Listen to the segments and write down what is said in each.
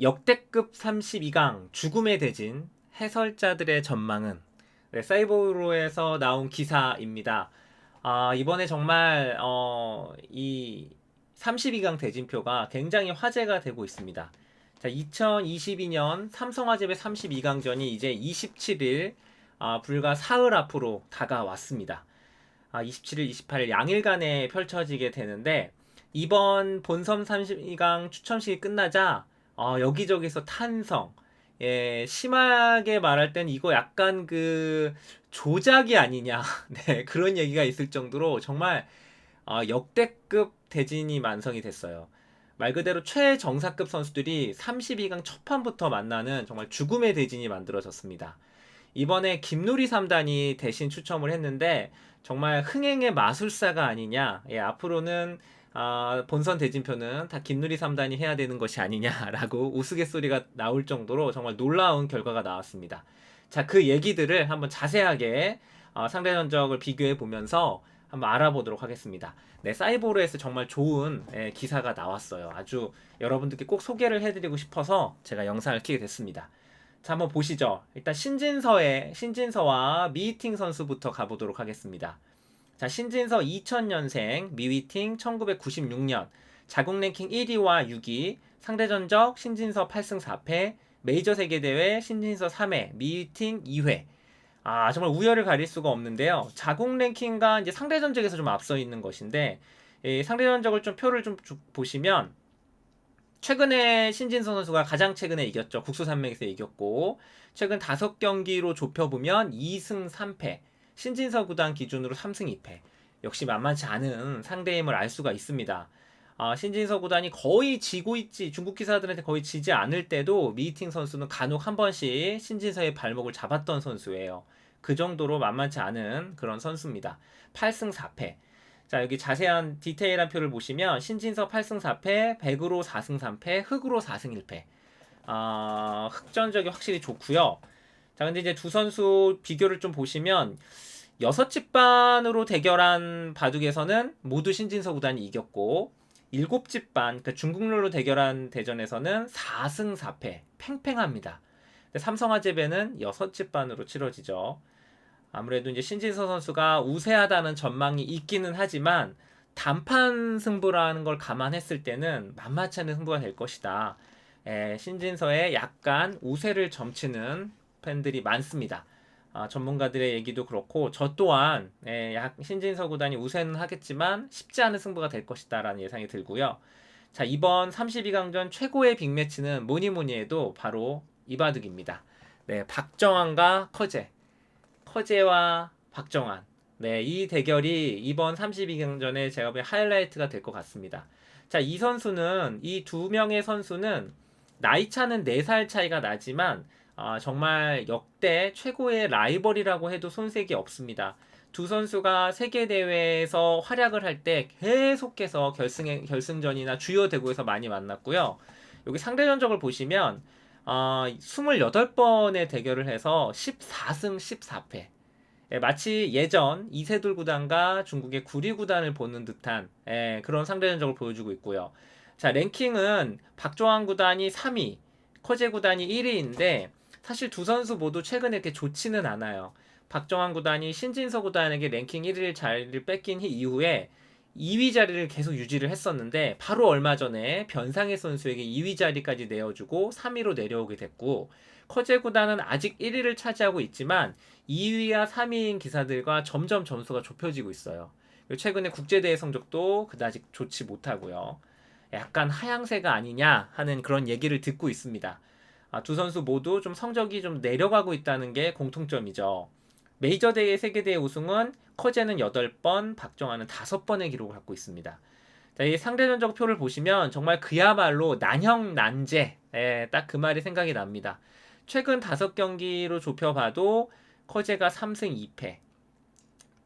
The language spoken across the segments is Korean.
역대급 32강 죽음의 대진 해설자들의 전망은 네, 사이버로에서 나온 기사입니다. 아, 이번에 정말 어, 이 32강 대진표가 굉장히 화제가 되고 있습니다. 자, 2022년 삼성화재배 32강전이 이제 27일 아, 불과 사흘 앞으로 다가왔습니다. 아, 27일, 28일 양일간에 펼쳐지게 되는데 이번 본섬 32강 추첨식이 끝나자 어, 여기저기서 탄성 예, 심하게 말할 땐 이거 약간 그 조작이 아니냐 네, 그런 얘기가 있을 정도로 정말 어, 역대급 대진이 완성이 됐어요. 말 그대로 최정사급 선수들이 32강 첫 판부터 만나는 정말 죽음의 대진이 만들어졌습니다. 이번에 김누리 3단이 대신 추첨을 했는데 정말 흥행의 마술사가 아니냐. 예, 앞으로는 아, 본선 대진표는 다 김누리 3단이 해야 되는 것이 아니냐라고 우스갯소리가 나올 정도로 정말 놀라운 결과가 나왔습니다. 자, 그 얘기들을 한번 자세하게 어, 상대 전적을 비교해 보면서 한번 알아보도록 하겠습니다. 네, 사이보르에서 정말 좋은 예, 기사가 나왔어요. 아주 여러분들께 꼭 소개를 해드리고 싶어서 제가 영상을 켜게 됐습니다. 자, 한번 보시죠. 일단 신진서의 신진서와 미팅 선수부터 가보도록 하겠습니다. 자, 신진서 2000년생, 미위팅 1996년, 자국 랭킹 1위와 6위, 상대 전적 신진서 8승 4패, 메이저 세계대회 신진서 3회, 미위팅 2회. 아, 정말 우열을 가릴 수가 없는데요. 자국 랭킹과 이제 상대 전적에서 좀 앞서 있는 것인데, 이 상대 전적을 좀 표를 좀 주- 보시면, 최근에 신진서 선수가 가장 최근에 이겼죠. 국수 산맥에서 이겼고, 최근 5경기로 좁혀보면 2승 3패, 신진서 구단 기준으로 3승 2패. 역시 만만치 않은 상대임을 알 수가 있습니다. 아, 신진서 구단이 거의 지고 있지, 중국 기사들한테 거의 지지 않을 때도 미팅 선수는 간혹 한 번씩 신진서의 발목을 잡았던 선수예요. 그 정도로 만만치 않은 그런 선수입니다. 8승 4패. 자, 여기 자세한 디테일한 표를 보시면 신진서 8승 4패, 백으로 4승 3패, 흑으로 4승 1패. 아, 흑전적이 확실히 좋고요. 자, 근데 이제 두 선수 비교를 좀 보시면 여섯 집반으로 대결한 바둑에서는 모두 신진서 구단이 이겼고 일곱 집반, 그 중국룰로 대결한 대전에서는 4승 4패, 팽팽합니다. 근데 삼성화재배는 여섯 집반으로 치러지죠. 아무래도 이제 신진서 선수가 우세하다는 전망이 있기는 하지만 단판 승부라는 걸 감안했을 때는 만만치 않은 승부가 될 것이다. 에, 신진서에 약간 우세를 점치는 팬들이 많습니다. 아, 전문가들의 얘기도 그렇고 저 또한 에, 약 신진서 구단이 우세는 하겠지만 쉽지 않은 승부가 될 것이다라는 예상이 들고요. 자 이번 32강전 최고의 빅매치는 뭐니 뭐니 해도 바로 이바둑입니다. 네, 박정환과 커제, 커제와 박정환. 네, 이 대결이 이번 32강전에 제가 보기엔 하이라이트가 될 것 같습니다. 자, 이 선수는 이 두 명의 선수는 나이 차는 4살 차이가 나지만 아, 정말 역대 최고의 라이벌이라고 해도 손색이 없습니다. 두 선수가 세계 대회에서 활약을 할 때 계속해서 결승 결승전이나 주요 대구에서 많이 만났고요. 여기 상대 전적을 보시면 어, 28번의 대결을 해서 14승 14패. 예, 마치 예전 이세돌 구단과 중국의 구리 구단을 보는 듯한 예, 그런 상대 전적을 보여주고 있고요. 자, 랭킹은 박종환 구단이 3위, 커제 구단이 1위인데 사실 두 선수 모두 최근에 이렇게 좋지는 않아요. 박정환 구단이 신진서 구단에게 랭킹 1위 자리를 뺏긴 이후에 2위 자리를 계속 유지를 했었는데 바로 얼마 전에 변상의 선수에게 2위 자리까지 내어주고 3위로 내려오게 됐고 커제 구단은 아직 1위를 차지하고 있지만 2위와 3위인 기사들과 점점 점수가 좁혀지고 있어요. 최근에 국제대회 성적도 그다지 좋지 못하고요. 약간 하향세가 아니냐 하는 그런 얘기를 듣고 있습니다. 아, 두 선수 모두 좀 성적이 좀 내려가고 있다는 게 공통점이죠. 메이저 대회 세계 대회 우승은 커제는 8번, 박정환은 5번의 기록을 갖고 있습니다. 자, 이 상대 전적 표를 보시면 정말 그야말로 난형 난제. 예, 딱 그 말이 생각이 납니다. 최근 5경기로 좁혀봐도 커제가 3승 2패.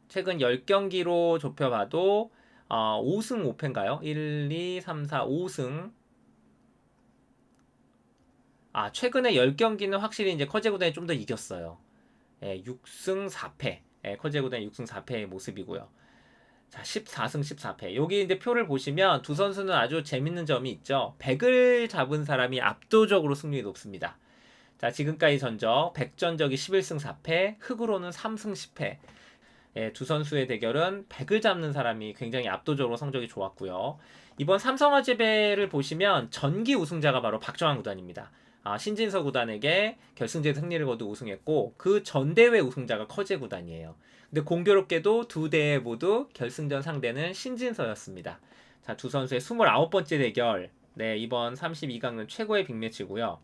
최근 10경기로 좁혀봐도 어, 5승 5패인가요? 1, 2, 3, 4, 5승 아, 최근에 10경기는 확실히 이제 커제 구단이 좀 더 이겼어요. 예, 6승 4패. 예, 커제 구단이 6승 4패의 모습이고요. 자, 14승 14패. 여기 이제 표를 보시면 두 선수는 아주 재밌는 점이 있죠. 100을 잡은 사람이 압도적으로 승률이 높습니다. 자, 지금까지 전적 100전적이 11승 4패, 흑으로는 3승 10패. 예, 두 선수의 대결은 100을 잡는 사람이 굉장히 압도적으로 성적이 좋았고요. 이번 삼성화재배를 보시면 전기 우승자가 바로 박정환 구단입니다. 아, 신진서 구단에게 결승전 승리를 거두 우승했고 그 전 대회 우승자가 커제 구단이에요. 근데 공교롭게도 두 대회 모두 결승전 상대는 신진서였습니다. 자, 두 선수의 29번째 대결. 네, 이번 32강은 최고의 빅매치고요.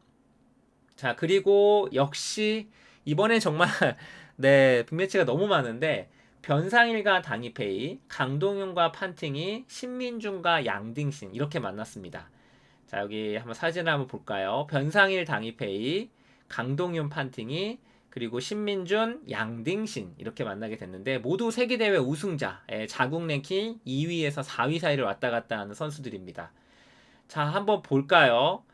자, 그리고 역시 이번에 정말 네, 빅매치가 너무 많은데 변상일과 당이페이, 강동윤과 판팅이, 신민준과 양딩신 이렇게 만났습니다. 자 여기 한번 사진을 한번 볼까요? 변상일 당이페이, 강동윤 판팅이 그리고 신민준, 양딩신 이렇게 만나게 됐는데 모두 세계대회 우승자, 예, 자국 랭킹 2위에서 4위 사이를 왔다 갔다 하는 선수들입니다. 자 한번 볼까요?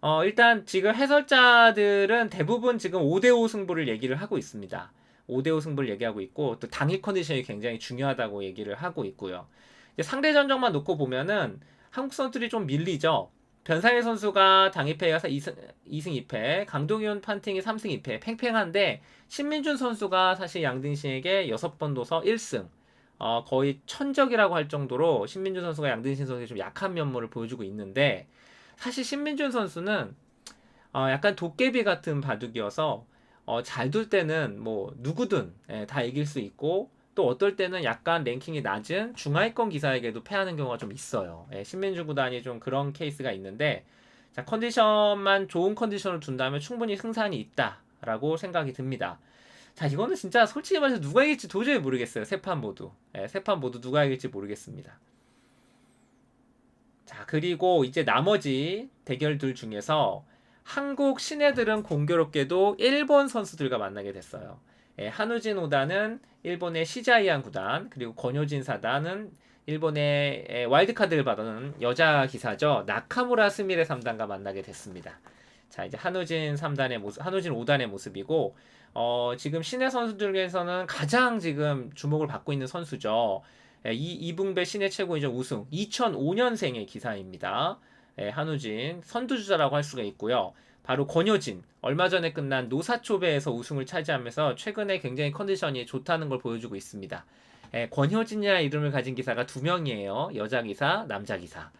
어, 일단 지금 해설자들은 대부분 지금 5대5 승부를 얘기를 하고 있습니다. 5대5 승부를 얘기하고 있고 또 당일 컨디션이 굉장히 중요하다고 얘기를 하고 있고요. 상대 전적만 놓고 보면은 한국 선수들이 좀 밀리죠. 변상일 선수가 당일패에서 2승, 2승 2패, 강동윤 판팅이 3승 2패, 팽팽한데 신민준 선수가 사실 양등신에게 6번 도서 1승, 어, 거의 천적이라고 할 정도로 신민준 선수가 양등신 선수에게 좀 약한 면모를 보여주고 있는데 사실 신민준 선수는 어, 약간 도깨비 같은 바둑이어서 어, 잘 둘 때는 뭐 누구든 예, 다 이길 수 있고 또 어떨 때는 약간 랭킹이 낮은 중하위권 기사에게도 패하는 경우가 좀 있어요. 예, 신민주 구단이 좀 그런 케이스가 있는데 자, 컨디션만 좋은 컨디션을 둔다면 충분히 승산이 있다라고 생각이 듭니다. 자, 이거는 진짜 솔직히 말해서 누가 이길지 도저히 모르겠어요. 세 판 모두. 예, 세판 모두 누가 이길지 모르겠습니다. 자, 그리고 이제 나머지 대결들 중에서 한국 신예들은 공교롭게도 일본 선수들과 만나게 됐어요. 예, 한우진 오다는 일본의 시자이안 구단, 그리고 권효진 사단은 일본의 예, 와일드카드를 받은 여자 기사죠. 나카무라 스미레 3단과 만나게 됐습니다. 자, 이제 한우진 3단의 모습, 한우진 5단의 모습이고, 어, 지금 신예 선수들에서는 가장 지금 주목을 받고 있는 선수죠. 예, 이, 이붕배 신예 최고위전 우승, 2005년생의 기사입니다. 예, 한우진, 선두주자라고 할 수가 있고요. 바로 권효진 얼마 전에 끝난 노사초배에서 우승을 차지하면서 최근에 굉장히 컨디션이 좋다는 걸 보여주고 있습니다. 예, 권효진이라는 이름을 가진 기사가 두 명이에요. 여자 기사, 남자 기사.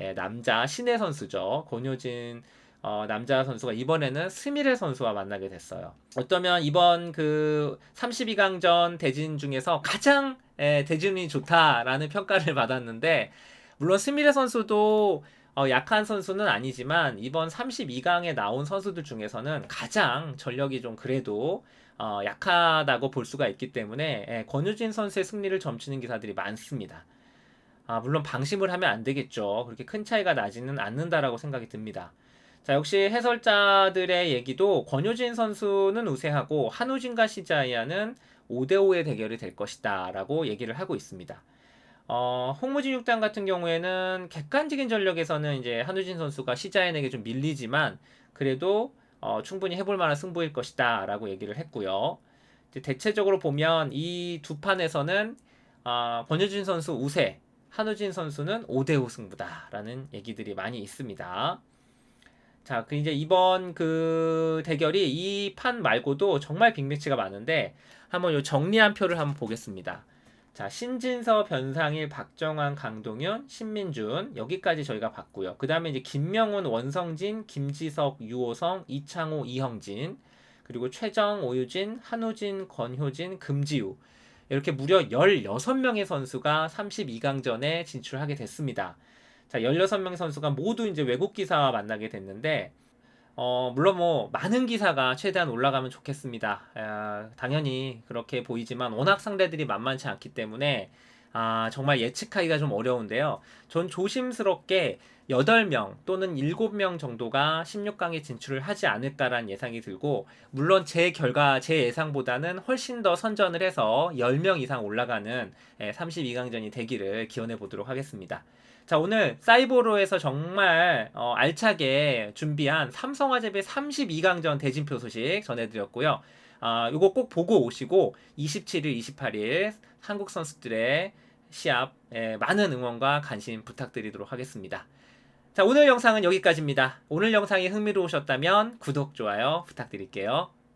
예, 남자 신의 선수죠. 권효진 어, 남자 선수가 이번에는 스미레 선수와 만나게 됐어요. 어쩌면 이번 그 32강전 대진 중에서 가장 예, 대진이 좋다라는 평가를 받았는데 물론 스미레 선수도 어, 약한 선수는 아니지만 이번 32강에 나온 선수들 중에서는 가장 전력이 좀 그래도 어, 약하다고 볼 수가 있기 때문에 예, 권유진 선수의 승리를 점치는 기사들이 많습니다. 아, 물론 방심을 하면 안 되겠죠. 그렇게 큰 차이가 나지는 않는다라고 생각이 듭니다. 자, 역시 해설자들의 얘기도 권효진 선수는 우세하고 한우진과 시자이아는 5대5의 대결이 될 것이다 라고 얘기를 하고 있습니다. 어, 홍무진 6단 같은 경우에는 객관적인 전력에서는 이제 한우진 선수가 시자연에게 좀 밀리지만 그래도 어, 충분히 해볼 만한 승부일 것이다 라고 얘기를 했고요. 대체적으로 보면 이 두 판에서는 어, 권효진 선수 우세, 한우진 선수는 5대5 승부다라는 얘기들이 많이 있습니다. 자, 그 이제 이번 그 대결이 이 판 말고도 정말 빅매치가 많은데 한번 요 정리 한 표를 한번 보겠습니다. 자, 신진서, 변상일, 박정환, 강동현, 신민준 여기까지 저희가 봤고요. 그 다음에 이제 김명훈, 원성진, 김지석, 유호성, 이창호, 이형진 그리고 최정, 오유진, 한우진, 권효진, 금지우 이렇게 무려 16명의 선수가 32강전에 진출하게 됐습니다. 자, 16명 선수가 모두 이제 외국 기사와 만나게 됐는데 어, 물론 뭐 많은 기사가 최대한 올라가면 좋겠습니다. 아, 당연히 그렇게 보이지만 워낙 상대들이 만만치 않기 때문에 아, 정말 예측하기가 좀 어려운데요. 전 조심스럽게 8명 또는 7명 정도가 16강에 진출을 하지 않을까라는 예상이 들고 물론 제 결과 제 예상보다는 훨씬 더 선전을 해서 10명 이상 올라가는 32강전이 되기를 기원해 보도록 하겠습니다. 자, 오늘 사이버로에서 정말 어, 알차게 준비한 삼성화재배 32강전 대진표 소식 전해드렸고요. 아, 요거 꼭 보고 오시고 27일, 28일 한국 선수들의 시합 에, 많은 응원과 관심 부탁드리도록 하겠습니다. 자, 오늘 영상은 여기까지입니다. 오늘 영상이 흥미로우셨다면 구독, 좋아요 부탁드릴게요.